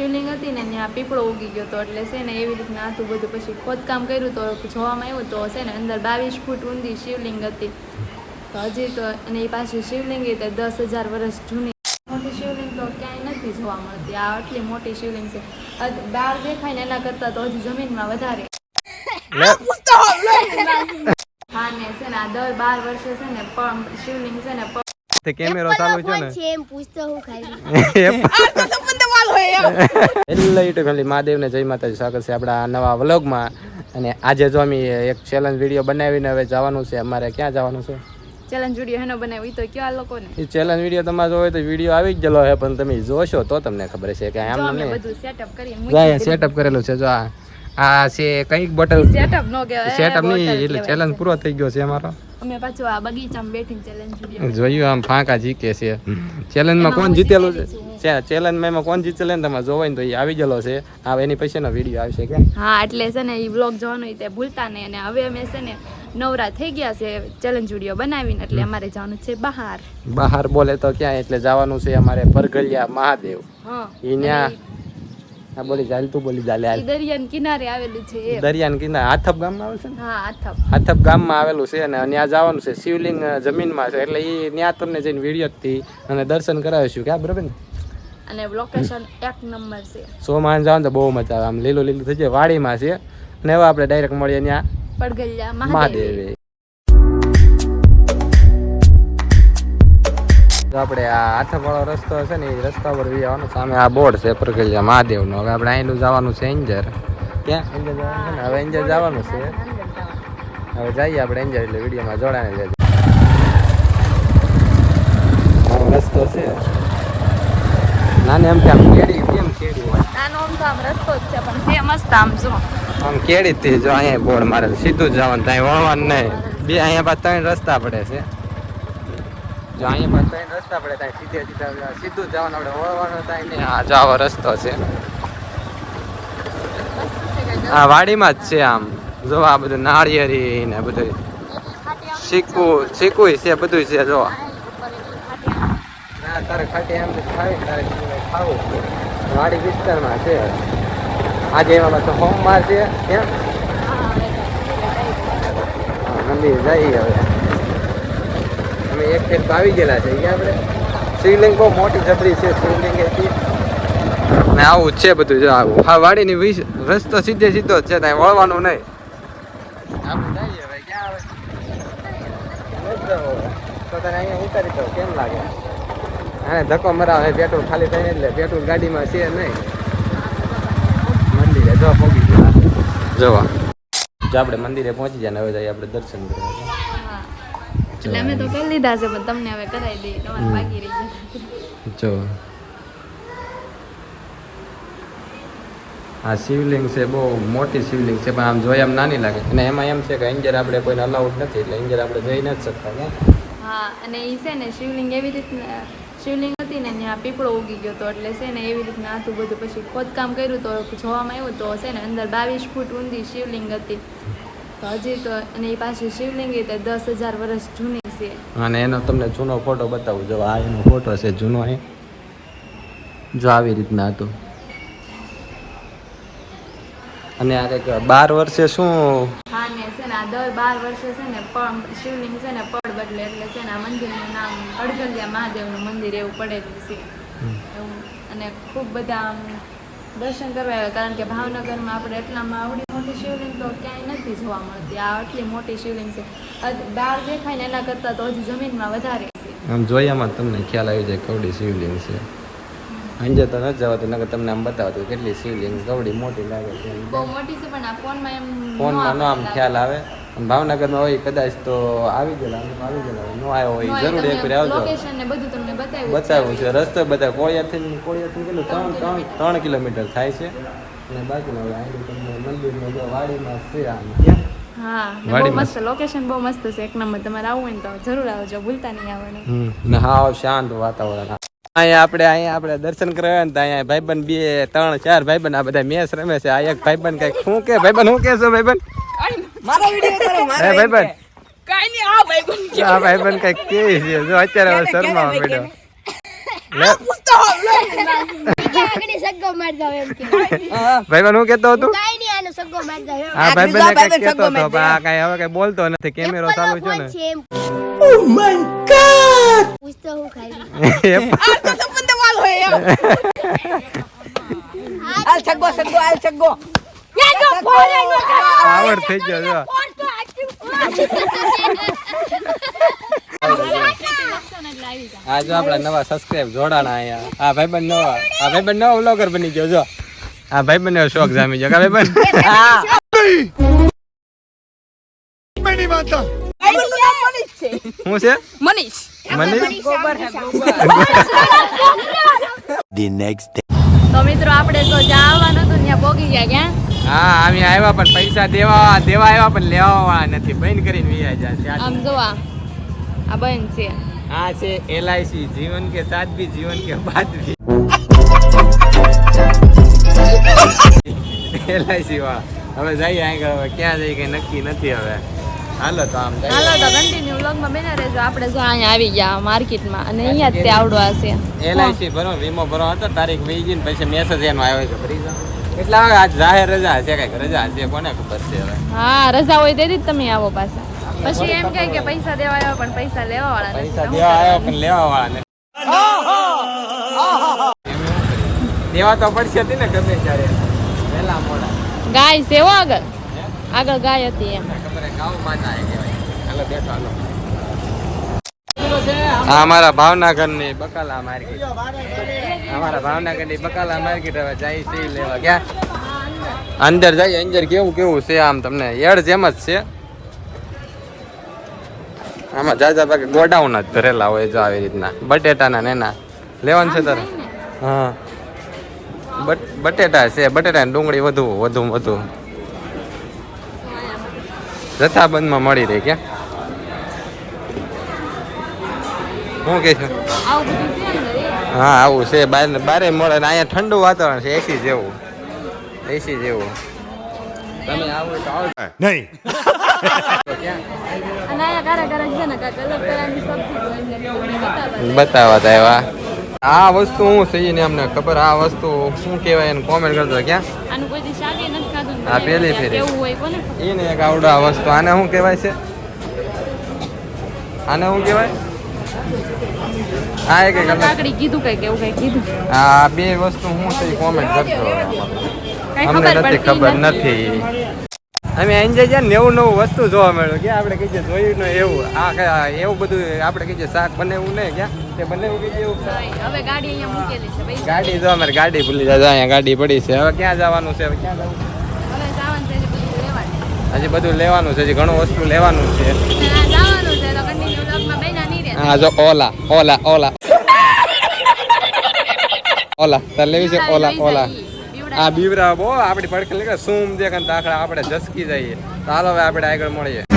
શિવલિંગ હતી ને ત્યાં પીપળો ઉગી ગયો હતો એટલે છે ને એવી રીતના હતું બધું. પછી ખોદકામ કર્યું તો જોવામાં આવ્યું તો છે ને અંદર બાવીસ ફૂટ ઊંધી શિવલિંગ હતી. તો હજી તો અને એ પાછી શિવલિંગ એ દસ હજાર વર્ષ જૂની. મોટી શિવલિંગ તો ક્યાંય નથી જોવા મળતી. આ આટલી મોટી શિવલિંગ છે. બાર બહાર દેખાય ને એના કરતાં તો હજી જમીનમાં વધારે. હા ને છે ને આ દર બાર વર્ષે છે ને પણ શિવલિંગ છે ને તે કેમેરો ચાલુ છે ને એમ પૂછતો હું ખાલી હેલો યુટ્યુબ ફેમિલી મહાદેવને જય માતાજી સ્વાગત છે આપણા આ નવા વ્લોગમાં અને આજે જો અમે એક ચેલેન્જ વીડિયો બનાવીને હવે જવાનું છે. અમારે ક્યાં જવાનું છે? ચેલેન્જ વીડિયો હેનો બનાવ્યો તો કયો આ લોકોને? એ ચેલેન્જ વીડિયો તમારે જોવે હોય તો વીડિયો આવી જ ગયેલો છે પણ તમે જોશો તો તમને ખબર છે કે આમ અમે નહીં. બધું સેટઅપ કરીએ અહીંયા સેટઅપ કરેલું છે. જો આ આ છે કંઈક બોટલ સેટઅપ નો કહેવાય સેટઅપ નહીં એટલે ચેલેન્જ પૂરો થઈ ગયો છે અમારો. અમે પાછું આ બગીચામાં બેઠીને ચેલેન્જ વીડિયો જોયું આમ ફાંકા જીકે છે. ચેલેન્જમાં કોણ જીતેલું છે? ચેલેન્જમાં એમાં કોણ જીતેલે ને તમે જોવાય ને તો એ આવી ગયેલો છે. આ એની પછીનો વીડિયો આવશે કે હા એટલે છે ને એ બ્લોગ જોવાનું તે ભૂલતા નહીં અને હવે અમે છે ને નવરા થઈ ગયા છે ચેલેન્જ વીડિયો બનાવીને એટલે અમારે જવાનું છે બહાર. બહાર બોલે તો ક્યાં એટલે જવાનું છે અમારે પરગલિયા મહાદેવ. હા ઈ આ બોલી ચાલ તું બોલી ચાલે એ દરિયાન કિનારે આવેલું છે દરિયાન કિનારે હાથપ ગામમાં આવે છે ને? હા આથપ. હાથપ ગામમાં આવેલું છે અને ત્યાં જવાનું છે શિવલિંગ જમીનમાં છે. એટલે એ ત્યાં તમને જઈને વિડીયોથી અને દર્શન કરાવીશું કે બરાબર ને? અને લોકેશન એક નંબર છે. સોમાન જવાનું તો બહુ મજા આવે. આમ લીલું લીલું થઈ જાય. વાડીમાં છે. અને હવે આપણે ડાયરેક્ટ મળીએ ત્યાં. પડગલિયા મહાદેવ. આપણે આ હાથવાળો રસ્તો છે ને એ રસ્તા પર વી આવવાનું. સામે આ બોર્ડ છે પ્રકૃતિયા મહાદેવનો. હવે આપણે અહીંલું જવાનું છે એન્જર. ક્યાં? એન્જર જવાનું છે ને? હવે એન્જર જવાનું છે. હવે જઈએ આપણે એન્જર એટલે વિડીયોમાં જોડાને જઈએ રસ્તો છે. નાને એમ કે આમ કેડી કેમ કેડી હોય? નાનો આમ તો આમ રસ્તો જ છે પણ છે મસ્ત આમ જો. આમ કેડી થી જો અહીંયા બોર્ડ મારે સીધું જ જવાનું ત્યાં વળવાનું નહીં. બે અહીંયા પાછા ત્રણ રસ્તા પડે છે. જો અહીંયા પાછા ત્રણ રસ્તા પડે ત્યાં સીધે સીધા સીધું જ જવાનું આપણે વળવાનો ત્યાં નહીં. આ જવા રસ્તો છે. આ વાડીમાં જ છે આમ. જો આ બધું નાળિયેરી ને બધું શીખવું શીખવું છે બધું છે જો. ના તારે ખાટી એમ ખાવી તારે ખાવું વાડી વિસ્તારમાં છે. આજે એમાં તો સોમવાર છે એમ? હા, મંદિર જઈએ હવે. તો આવી ગયેલા છે. અહીંયા આપણે શિવલિંગ બહુ મોટી છત્રી છે. શિવલિંગ એથી ને આવું છે બધું. જો આવું હા વાડીની વીસ રસ્તો સીધે સીધો જ છે. ત્યાં વળવાનું નહીં. આપણે જઈએ ભાઈ ક્યાં આવે? તો તને અહીંયા ઉતારી દઉં કેમ લાગે? હા ધક્કો મરાવે. પેટ્રોલ ખાલી થાય એટલે પેટ્રોલ ગાડીમાં છે નહીં. મંદિરે જો પહોંચી જોવા. જો આપણે મંદિરે પહોંચી જાય ને હવે જઈએ આપણે દર્શન કરવા. એટલે અમે તો કરી લીધા છે પણ તમને હવે કરાવી દઈએ. તમારે બાકી રહી જો. આ શિવલિંગ છે બહુ મોટી શિવલિંગ છે પણ આમ જોઈ એમ નાની લાગે. અને એમાં એમ છે કે અંજર આપણે કોઈને અલાઉડ નથી એટલે અંજર આપણે જઈ નથી શકતા ને. હા અને એ છે ને શિવલિંગ એવી રીતના શિવલિંગ હતી ને ત્યાં પીપળો ઉગી ગયો તો એટલે છે ને એવી રીતના હતું બધું. પછી ખોદકામ કર્યું તો જોવામાં આવ્યું તો છે ને અંદર બાવીસ ફૂટ ઊંડી શિવલિંગ હતી. તો હજી તો અને એ પાછું શિવલિંગ એ દસ હજાર વર્ષ જૂની છે. અને એનો તમને જૂનો ફોટો બતાવું. જો આ એનો ફોટો છે જૂનો એ. જો આવી રીતના હતો. અને આ બાર વર્ષે શું? હા ને છે ને આ દર બાર વર્ષે છે ને પણ શિવલિંગ છે ને પડ બદલે. એટલે છે ને આ મંદિરનું નામ અડગલિયા મહાદેવનું મંદિર એવું પડેલું છે. અને ખૂબ બધા દર્શન કરવા આવ્યા કારણ કે ભાવનગરમાં આપણે એટલામાં આવડી મોટી શિવલિંગ તો ક્યાંય નથી જોવા મળતી. આ આટલી મોટી શિવલિંગ છે. બહાર દેખાય ને એના કરતાં તો હજી જમીનમાં વધારે છે. આમ જોયામાં તમને ખ્યાલ આવી જાય કવડી શિવલિંગ છે. અંજે તો નથી જવાતું નકર તમને આમ બતાવતું કેટલી શિવલિંગ કવડી મોટી લાગે છે. બહુ મોટી છે પણ આ ફોનમાં એમ ફોનમાં નો આમ ખ્યાલ આવે. ભાવનગરમાં હોય કદાચ તો આવી ગયેલા આવી ગયેલા. નો આવ્યો હોય જરૂર એક વાર આવજો. બતાવ્યું. બતાવ્યું છે રસ્તો બધા કોળિયાથી કોળિયાથી કેટલું? ત્રણ ત્રણ ત્રણ કિલોમીટર. થાય છે. અને બાકી હવે અહીં તમને મંદિરમાં જો વાડીમાં છે આમ. હા બહુ મસ્ત લોકેશન બહુ મસ્ત છે. એક નંબર તમારે આવવું હોય તો જરૂર આવજો ભૂલતા નહીં આવવાનું. હમ શાંત વાતાવરણ. અહીંયા આપણે અહીંયા આપણે દર્શન કરવા ને અહીંયા ભાઈબંધ બે ત્રણ ચાર ભાઈબંધ આ બધા મેચ રમે છે. આ એક ભાઈબંધ કંઈક શું કે? ભાઈબંધ શું કે છો ભાઈબંધ? મારા વીડિયો કરો મારા ભાઈ બન કાઈ નહીં આ ભાઈ કોણ આ ભાઈ બન કઈ કે છે. જો અત્યારે હવે શર્મા પડ્યો પૂછતો લે. આગળ સગ્ગો માર દો એમ કે. ભાઈ હું કેતો હતું? કાઈ નહીં આનો સગ્ગો માર દો હા ભાઈ બન બંને કઈ કેતો હતો બા કાઈ હવે કઈ બોલતો નથી. કેમેરો ચાલુ છે ને. ઓ માય ગોડ પૂછતો હું ખાઈ. આ તો સંબંધ વાળ હોય એમ. હાલ છગ્ગો છગ્ગો હાલ છગ્ગો આવડ થઈ ગયો જો. આ જો આપણા નવા સબસ્ક્રાઇબ જોડાણા અહીંયા. આ ભાઈબંધ નવા. આ ભાઈબંધ નવા વ્લોગર બની ગયો જો. આ ભાઈબંધ નો શોખ જામી ગયો કા ભાઈબંધ? હા મનીષ છે? શું છે મનીષ? મને ગોબર હે ગોબર. The next day. તો મિત્રો આપણે તો જ્યાં આવવાનું હતું ત્યાં પોગી ગયા ક્યાં હા? અમે આવ્યા પણ પૈસા દેવા દેવા આવ્યા પણ લેવા વાળા નથી. બંધ કરીને વી આમ જોવા આ બેન છે. આ છે એલઆઈસી જીવન કે સાથ ભી જીવન કે બાદ ભી એલઆઈસી વાળા. હવે જઈએ આગળ હવે ક્યાં જઈએ કઈ નક્કી નથી હવે. હાલો તો આમ હાલો તો કન્ટિન્યુ વ્લોગમાં બેના રહેજો. આપણે જો અહીંયા આવી ગયા માર્કેટમાં અને અહીંયા જ તે આવડવા છે. એલઆઈસી ભરો વીમો ભરો હતો તારીખ ગઈ ને પછી મેસેજ એનો આવ્યો છે ભરી જાઓ આજ જાહેર રજા હશે કંઈક રજા હશે કોને ખબર છે હવે? હા રજા હોય તેથી જ તમે આવો પાછા. પછી એમ કહે કે પૈસા દેવા આવ્યા પણ પૈસા લેવા વાળા પૈસા દેવા આવ્યા પણ લેવા વાળા દેવા તો પડશે જ ને ગમે ત્યારે. મોડા. ગાય આગળ. આગળ ગાય હતી એમ. ખબર માતા કહેવાય બેઠો અમારા ભાવનગરની બકાલા માર્કેટ. અમારા ભાવનગરની બકાલા માર્કેટ હવે જાય છે લેવા. ગયા અંદર જાય અંદર કેવું કેવું છે આમ તમને? એડ જેમ જ છે. આમાં જાજા ભાગે ગોડાઉન જ ભરેલા હોય જો આવી રીતના. બટેટાના નેના લેવાનું છે તારે? હા. બટ બટેટા છે બટેટા ડુંગળી વધુ વધુ વધુ. જથ્થાબંધમાં મળી રહી ક્યાં? શું કે છે. હા આવું છે. બાર બારે મળે ને અહીંયા ઠંડુ વાતાવરણ છે એસી જેવું. એસી જેવું. તમે આવો તો આવો. નહીં. બતાવવા તા એવા આ વસ્તુ હું સહી ને અમને ખબર આ વસ્તુ શું કહેવાય એને કોમેન્ટ કરજો ક્યાં? આ પેલી ફેરી. એને એક આવડો આ વસ્તુ. આને શું કહેવાય છે? આને શું કહેવાય? આ એક કાકડી કીધું કઈ કેવું કઈ કીધું? આ બે વસ્તુ હું છે કોમેન્ટ કરજો અમને નથી ખબર નથી. અમે એન્જોય છે નેવું નવું વસ્તુ જોવા મળ્યું. કે આપણે કહીએ જોયું ને એવું. આ એવું બધું આપણે કહીએ શાક બનેવું નહીં. ક્યાં? તે બનેવું કહીએ એવું? હવે ગાડી અહીંયા મૂકેલી છે ભાઈ. ગાડી જો અમારે ગાડી ભૂલી જાય અહીંયા ગાડી પડી છે. હવે ક્યાં જવાનું છે? હવે ક્યાં જવું? હવે જવાનું છે હજી બધું લેવાનું હજી બધું લેવાનું છે હજી ઘણું વસ્તુ લેવાનું છે તો કન્ટિન્યુ વ્લોગમાં બેના નહીં રહે હા જો ઓલા ઓલા ઓલા ઓલા તાર લેવી છે ઓલા ઓલા આ બીવરા બહુ આપણી પડખે લગે સુમ દેખાન દાખલા આપણે જસકી જઈએ ચાલો હવે આપણે આગળ મળીએ